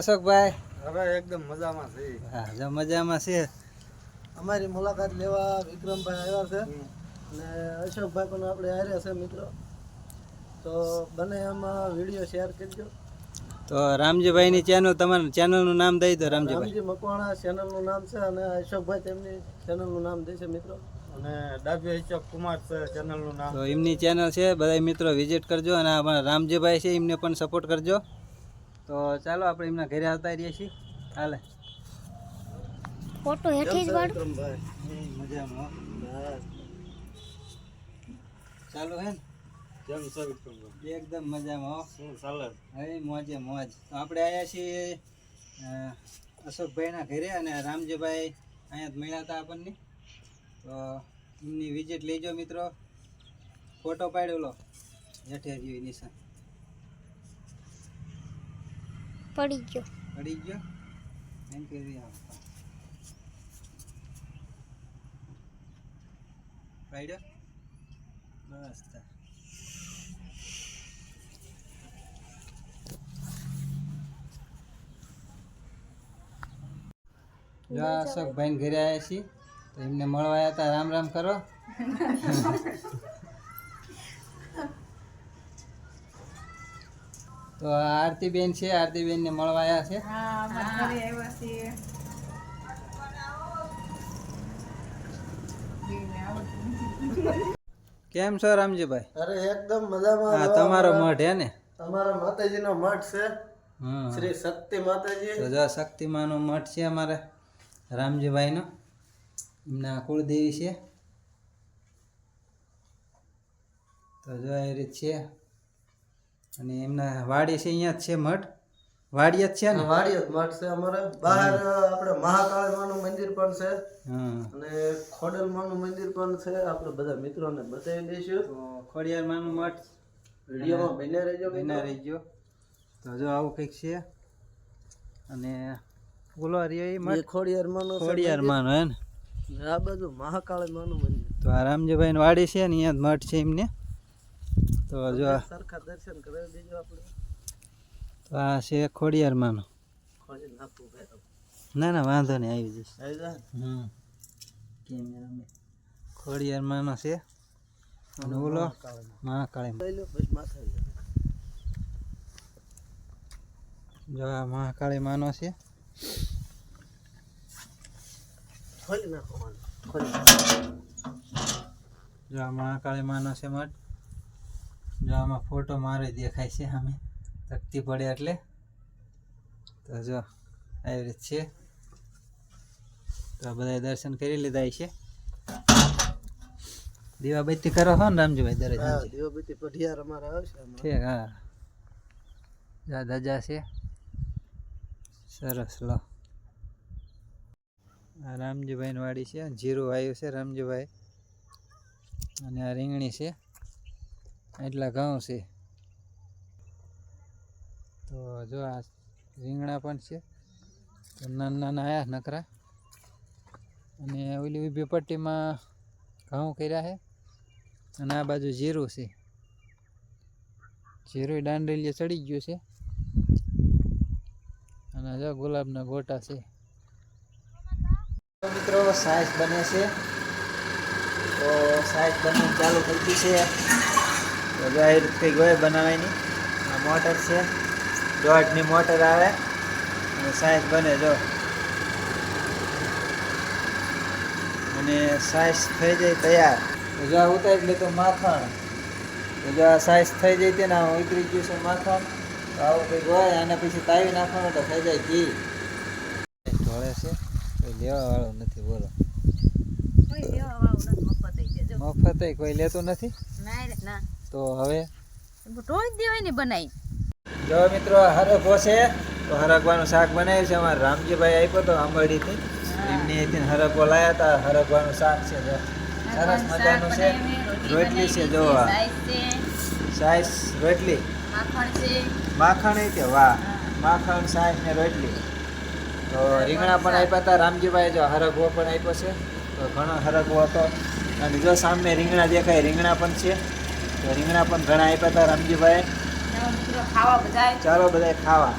અશોકભાઈ હવે એકદમ મજામાં છે મજામાં છે અમારી મુલાકાત લેવા વિક્રમભાઈ આવ્યા છે અને અશોકભાઈ પણ આપણે આવ્યા છે મિત્રો તો બને એમાં વીડિયો શેર કરજો તો રામજીભાઈની ચેનલ તમારું ચેનલનું નામ દઈ દો રામજીભાઈ. રામજી મકવાણા ચેનલનું નામ છે અને અશોકભાઈ તેમની ચેનલનું નામ દેશે મિત્રો. અને ડાભી અશોક કુમાર છે ચેનલનું નામ. તો એમની ચેનલ છે બધા મિત્રો વિઝિટ કરજો અને અમારા રામજીભાઈ છે એમને પણ સપોર્ટ કરજો. તો ચાલો આપણે એમના ઘરે આવતા રહીએ છીએ. હાલે. ફોટો હેઠી જ વાળું. મજામાં. ચાલો હે ને કેમ છે એકદમ મજામાં. શું ચાલે? હવે મોજે મોજ. તો આપણે આવ્યા છીએ અશોકભાઈના ઘરે અને રામજીભાઈ અહીંયા મળ્યા હતા આપણને. તો એમની વિઝિટ લેજો મિત્રો. ફોટો પાડ્યો લો. હેઠે નિશાન. પડી ગયો. પડી ગયો? એમ કરી આવો પાડ્યો? બસ તા. જો આ અશોકભાઈને ઘરે આવ્યા છીએ. તો એમને મળવા આવ્યા હતા રામ રામ કરો. તો આરતી બેન છે આરતીબેન ને મળવા આવ્યા છે કેમ છો રામજીભાઈ? અરે એકદમ મજામાં. હા તમારો મઠ હે ને? તમારા માતાજીનો મઠ છે. હમ શ્રી શક્તિ માતાજી. તો જો શક્તિમાનો મઠ છે અમારે. રામજીભાઈનો. એમના કુળદેવી છે. તો જો એ રીત છે. અને એમના વાડી છે અહીંયા જ છે મઠ. વાડી જ છે ને? વાડી જ મઠ છે અમારે. બહાર આપણે મહાકાળી માનું મંદિર પણ છે. અને ખોડલ માનું મંદિર પણ છે. આપણે બધા મિત્રોને બતાવી દઈશું. તો ખોડિયારમાંનું મઠ. વિડીયોમાં બન્યા રહેજો બન્યા રહી ગયો તો જો આવું કંઈક છે. અને ઓલો એ મઠ ખોડિયાર માનું છે ખોડિયારમાંનો હે ને આ બધું મહાકાળી માનું મંદિર. તો આ રામજીભાઈની વાડી છે ને અહીંયા જ મઠ છે એમને. તો જો આ- સરખા દર્શન કરાવી દેજો આપણે. તો આ છે ખોડિયારમાંનો ખોડી ના ના વાંધો નહીં આવી જશે આવી જા. હમ. કેમેરામેન. ખોડિયારમાંનો છે. અને ઓલો મહાકાળી. જો આ મહાકાળી માનો છે. ખોલી નાખો જો આ મહાકાળી માનો છે મઠ. જો આમાં ફોટો મારે દેખાય છે સામે. તકતી પડે એટલે. તો જો આવી રીત છે. તો બધા દર્શન કરી લીધા છે દીવાબત્તી કરો હો ને રામજીભાઈ દરેક? દીવાબત્તી પઢિયાર અમારે આવશે ઠીક હા. જા ધજા છે. સરસ લો. આ રામજીભાઈની વાડી છે જીરું આવ્યું છે રામજીભાઈ. અને આ રીંગણી છે એટલા ઘઉં છે. તો જો આ રીંગણા પણ છે નાના નાના આયા નકરા. અને ઓલી ઊભી પટ્ટીમાં ઘઉં કર્યા છે, અને આ બાજુ જીરું છે. જીરું દાંડેલીએ ચડી ગયું છે. અને જો ગુલાબના ગોટા છે. મિત્રો, સાઈઝ બને છે. તો સાઈઝ બને ચાલુ થઈ છે. તો જો આ રીતે બનાવવાની. આ મોટર છે. દોઢની મોટર આવે. અને સાઈઝ બને જો. અને સાઈઝ થઈ જાય તૈયાર. જો ઉતારી લે તો માખણ. જો આ સાઈઝ થઈ જાય તે ને આ ઉતરી ગયું છે માખણ. આવું કંઈક હોય અને પછી તાવી નાખવાનું તો થઈ જાય ઘી. ઢોળે છે. લેવા વાળું નથી બોલો. મફત કોઈ લેતું નથી? ના તો હવે? રોજ દેવાય ને બનાવી જો મિત્રો હરગવો છે. તો હરખવાનું શાક બનાવ્યું છે. અમારે રામજીભાઈ આપ્યો તો આંબરડીથી. એમની અહીંથી હરખો લાયા હતા હરખવાનું શાક છે જો. સરસ મજાનું છે. રોટલી છે જો. સાઈઝ રોટલી. માખણ છે. માખણ વાહ. માખણ સાઈઝ ને રોટલી. તો રીંગણા પણ આપ્યા હતા રામજીભાઈ જો હરગવો પણ આપ્યો છે. તો ઘણો હરગવો હતો. અને જો સામે રીંગણા દેખાય રીંગણા પણ છે. તો રીંગણા પણ ઘણા આપ્યા હતા રામજીભાઈ ચાલો બધા ખાવા.